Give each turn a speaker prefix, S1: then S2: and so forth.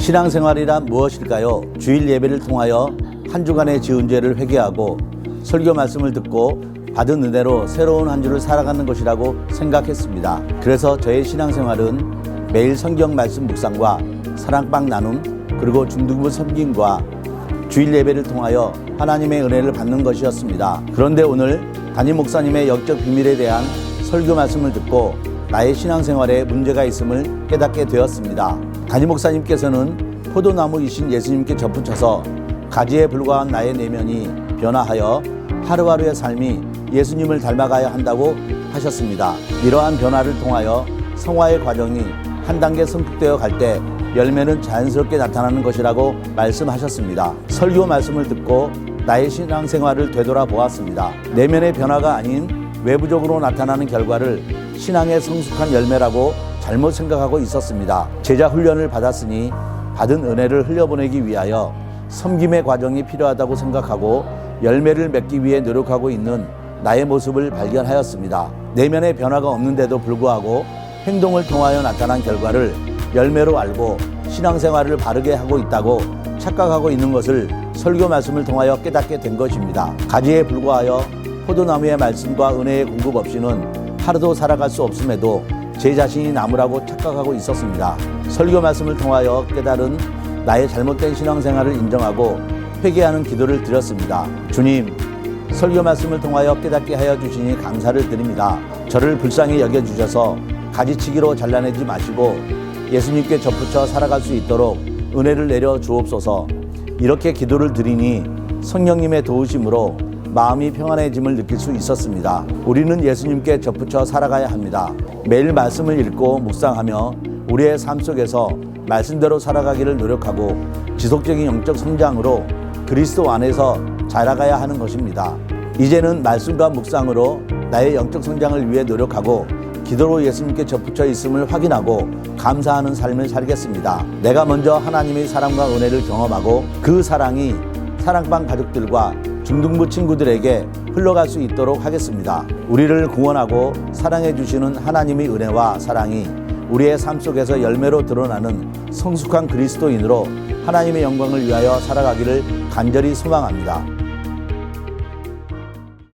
S1: 신앙생활이란 무엇일까요? 주일 예배를 통하여 한 주간의 지은 죄를 회개하고 설교 말씀을 듣고 받은 은혜로 새로운 한 주를 살아가는 것이라고 생각했습니다. 그래서 저의 신앙생활은 매일 성경 말씀 묵상과 사랑방 나눔 그리고 중등부 섬김과 주일 예배를 통하여 하나님의 은혜를 받는 것이었습니다. 그런데 오늘 담임 목사님의 영적 비밀에 대한 설교 말씀을 듣고 나의 신앙생활에 문제가 있음을 깨닫게 되었습니다. 담임 목사님께서는 포도나무이신 예수님께 접붙여서 가지에 불과한 나의 내면이 변화하여 하루하루의 삶이 예수님을 닮아가야 한다고 하셨습니다. 이러한 변화를 통하여 성화의 과정이 한 단계 성숙되어 갈 때 열매는 자연스럽게 나타나는 것이라고 말씀하셨습니다. 설교 말씀을 듣고 나의 신앙생활을 되돌아 보았습니다. 내면의 변화가 아닌 외부적으로 나타나는 결과를 신앙의 성숙한 열매라고 잘못 생각하고 있었습니다. 제자 훈련을 받았으니 받은 은혜를 흘려보내기 위하여 섬김의 과정이 필요하다고 생각하고 열매를 맺기 위해 노력하고 있는 나의 모습을 발견하였습니다. 내면의 변화가 없는데도 불구하고 행동을 통하여 나타난 결과를 열매로 알고 신앙생활을 바르게 하고 있다고 착각하고 있는 것을 설교 말씀을 통하여 깨닫게 된 것입니다. 가지에 불과하여 포도나무의 말씀과 은혜의 공급 없이는 하루도 살아갈 수 없음에도 제 자신이 나무라고 착각하고 있었습니다. 설교 말씀을 통하여 깨달은 나의 잘못된 신앙생활을 인정하고 회개하는 기도를 드렸습니다. 주님, 설교 말씀을 통하여 깨닫게 하여 주시니 감사를 드립니다. 저를 불쌍히 여겨 주셔서 가지치기로 잘라내지 마시고 예수님께 접붙여 살아갈 수 있도록 은혜를 내려 주옵소서. 이렇게 기도를 드리니 성령님의 도우심으로 마음이 평안해짐을 느낄 수 있었습니다. 우리는 예수님께 접붙여 살아가야 합니다. 매일 말씀을 읽고 묵상하며 우리의 삶 속에서 말씀대로 살아가기를 노력하고 지속적인 영적 성장으로 그리스도 안에서 자라가야 하는 것입니다. 이제는 말씀과 묵상으로 나의 영적 성장을 위해 노력하고 기도로 예수님께 접붙여 있음을 확인하고 감사하는 삶을 살겠습니다. 내가 먼저 하나님의 사랑과 은혜를 경험하고 그 사랑이 사랑방 가족들과 중등부 친구들에게 흘러갈 수 있도록 하겠습니다. 우리를 구원하고 사랑해 주시는 하나님의 은혜와 사랑이 우리의 삶 속에서 열매로 드러나는 성숙한 그리스도인으로 하나님의 영광을 위하여 살아가기를 간절히 소망합니다.